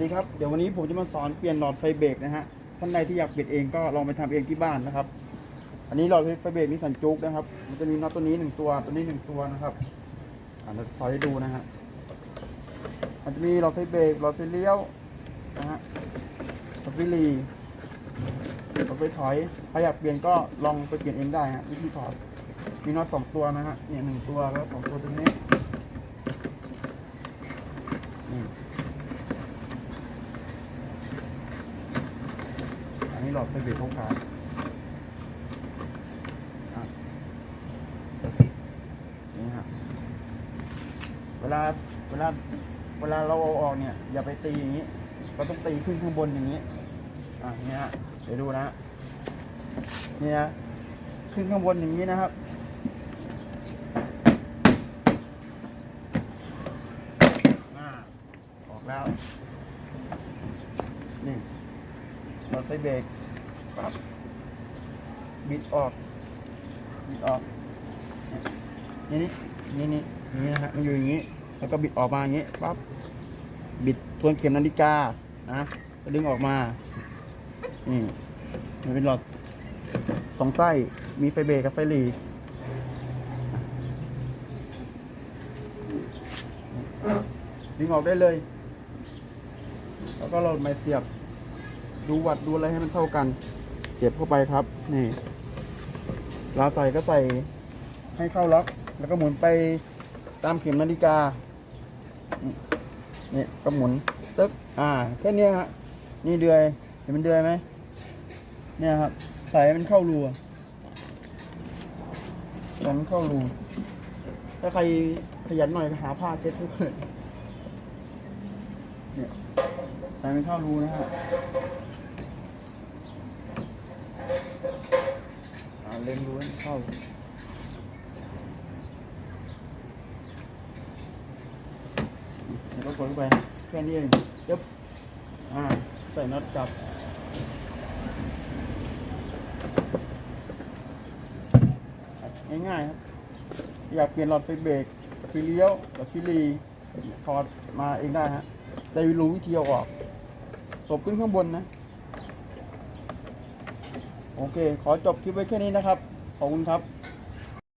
ดีครับ เดี๋ยววันนี้ผมจะมาสอนเปลี่ยนหลอดไฟเบรกนะฮะ ท่านใดที่อยากเปลี่ยนเองก็ลองไปทำเองที่บ้านนะครับ อันนี้หลอดไฟเบรกนี่สันจุกนะครับ มันจะมีน็อตตัวนี้หนึ่งตัว ตัวนี้หนึ่งตัวนะครับอ่าเราถอให้ดูนะฮะ มันจะมีหลอดไฟเบรกหลอดไฟเลี้ยวนะฮะหลอดไฟหลีหลอดไฟถอยใครอยากเปลี่ยนก็ลองไปเปลี่ยนเองได้ฮะวิธีถอด มีน็อตสองตัวนะฮะ เนี่ยหนึ่งตัวแล้วสองตัวตรงนี้นี่อันนี้ หลอดไฟเบรกของขาอะนี่ฮะเวลาเวลาเวลาเราเอาออกเนี่ย อย่าไปตีอย่างนี้ เราต้องตีขึ้นข้างบนอย่างนี้ อะเนี่ยฮะเดี๋ยวดูนะฮะนี่นะขึ้นข้างบนอย่างนี้นะครับออกแล้วนี่ เราใส่เบรกปั๊บบิดออกบิดออกนี่นี่นี่นี่นี่นะฮะมันอยู่อย่างนี้ แล้วก็บิดออกมาอย่างนี้ปั๊บบิดทวนเข็มนาฬิกานะก็ดึงออกมานี่มันเป็นหลอดสองไส้มีไฟเบรกกับไฟหลีดึงออกได้เลย แล้วก็เราไม่เสียบ ดูวัดดูอะไรให้มันเท่ากันเสียบเข้าไปครับ นี่เราใส่ก็ใส่ให้เข้าล็อก แล้วก็หมุนไปตามเข็มนาฬิกานี่นี่ก็หมุนตึ๊กอ่าแค่นี้ฮะนี่เดือยเห็นมันเดือยไหมเนี่ยครับ ใส่ให้มันเข้ารูอะใส่มันเข้ารูถ้าใครขยันหน่อยหาผ้าเช็ดให้เพื่อนเนี่ยใส่มันเข้ารูนะฮะอ่าเล็งดูให้มันเข้าเดี๋ยวก็กดเข้าไปแค่นี้เองยึบอ่าใส่น็อตกลับง่ายๆครับ อยากเปลี่ยนหลอดไฟเบรกไฟเลี้ยวหรือไฟรีถอดมาเองได้ฮะจะรู้วิธีเอาออกตบขึ้นข้างบนนะ โอเค ขอจบคลิปไว้แค่นี้นะครับ ขอบคุณครับ